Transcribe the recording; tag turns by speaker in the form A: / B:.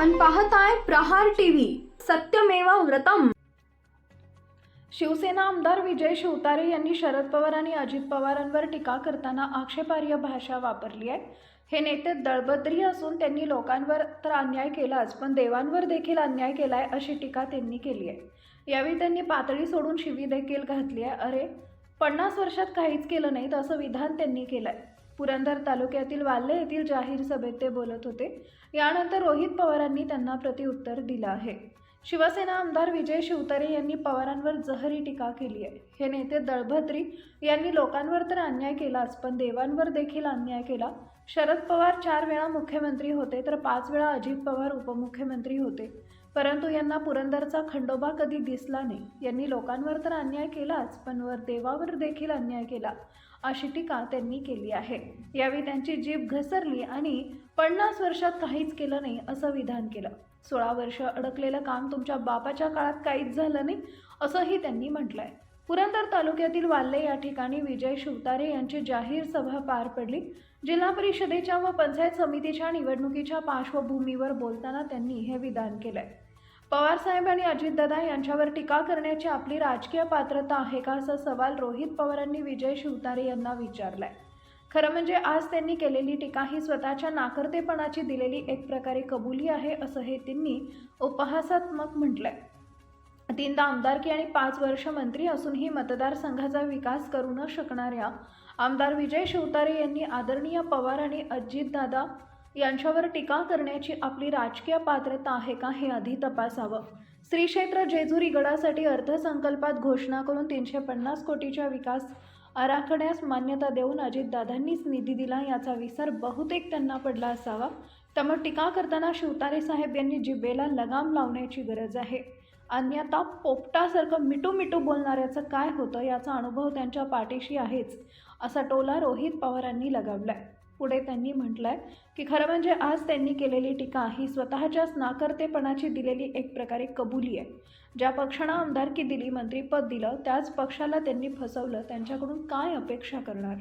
A: पाहताय प्रहार टीव्ही सत्यमेवा व्रतम. शिवसेना आमदार विजय शिवतारे यांनी शरद पवार आणि अजित पवारांवर टीका करताना आक्षेपार्ह भाषा वापरली आहे. हे नेते दळबद्री असून त्यांनी लोकांवर तर अन्याय केलाच पण देवांवर देखील अन्याय केलाय अशी टीका त्यांनी केली आहे. यावेळी त्यांनी पातळी सोडून शिवी देखील घातली आहे. अरे पन्नास वर्षात काहीच केलं नाही असं विधान त्यांनी केलंय. पुरंदर तालुक्यातील वाल्ले येथील जाहीर सभेत ते बोलत होते. यानंतर रोहित पवारांनी त्यांना प्रतिउत्तर दिलं आहे. शिवसेना आमदार विजय शिवतारे यांनी पवारांवर जहरी टीका केली आहे. हे नेते दळभद्री यांनी लोकांवर तर अन्याय केलाच पण देवांवर देखील अन्याय केला. शरद पवार चार वेळा मुख्यमंत्री होते तर पाच वेळा अजित पवार उपमुख्यमंत्री होते. परंतु यांना पुरंदरचा खंडोबा कधी दिसला नाही. यांनी लोकांवर तर अन्याय केलाच पण वर देवावर देखील अन्याय केला अशी टीका त्यांनी केली आहे. यावेळी त्यांची जीभ घसरली आणि पन्नास वर्षात काहीच केलं नाही असं विधान केलं. सोळा वर्ष अडकलेलं काम तुमच्या बापाच्या काळात काहीच झालं नाही असंही त्यांनी म्हटलंय. पुरंदर तालुक्यातील वाल्ले या ठिकाणी विजय शिवतारे यांची जाहीर सभा पार पडली. जिल्हा परिषदेच्या व पंचायत समितीच्या निवडणुकीच्या पार्श्वभूमीवर बोलताना त्यांनी हे विधान केलंय. पवारसाहेब आणि अजितदादा यांच्यावर टीका करण्याची आपली राजकीय पात्रता आहे का असा सवाल रोहित पवारांनी विजय शिवतारे यांना विचारलाय. खरं म्हणजे आज त्यांनी केलेली टीका ही स्वतःच्या नाकर्तेपणाची दिलेली एक प्रकारे कबुली आहे असं हे त्यांनी उपहासात्मक म्हटलंय. तीनदा आमदारकी आणि पाच वर्ष मंत्री असूनही मतदारसंघाचा विकास करू न शकणाऱ्या आमदार विजय शिवतारे यांनी आदरणीय पवार आणि अजितदादा यांच्यावर टीका करण्याची आपली राजकीय पात्रता आहे का हे आधी तपासावं. श्री क्षेत्र जेजुरी गडासाठी अर्थसंकल्पात घोषणा करून तीनशे पन्नास कोटीच्या विकास आराखड्यास मान्यता देऊन अजितदादांनीच निधी दिला याचा विसर बहुतेक त्यांना पडला असावा. त्यामुळे टीका करताना शिवतारे साहेब यांनी जिबेला लगाम लावण्याची गरज आहे. अन्यथा पोपटासारखं मिटू मिटू बोलणाऱ्याचं काय होतं याचा अनुभव त्यांच्या पाठीशी आहेच असा टोला रोहित पवारांनी लगावलाय. पुढे त्यांनी म्हटलंय की खरं म्हणजे आज त्यांनी केलेली टीका ही स्वतःच्याच नाकर्तेपणाची दिलेली एक प्रकारे कबुली आहे. ज्या पक्षानं आमदारकी दिली मंत्रीपद दिलं त्याच पक्षाला त्यांनी फसवलं त्यांच्याकडून काय अपेक्षा करणार?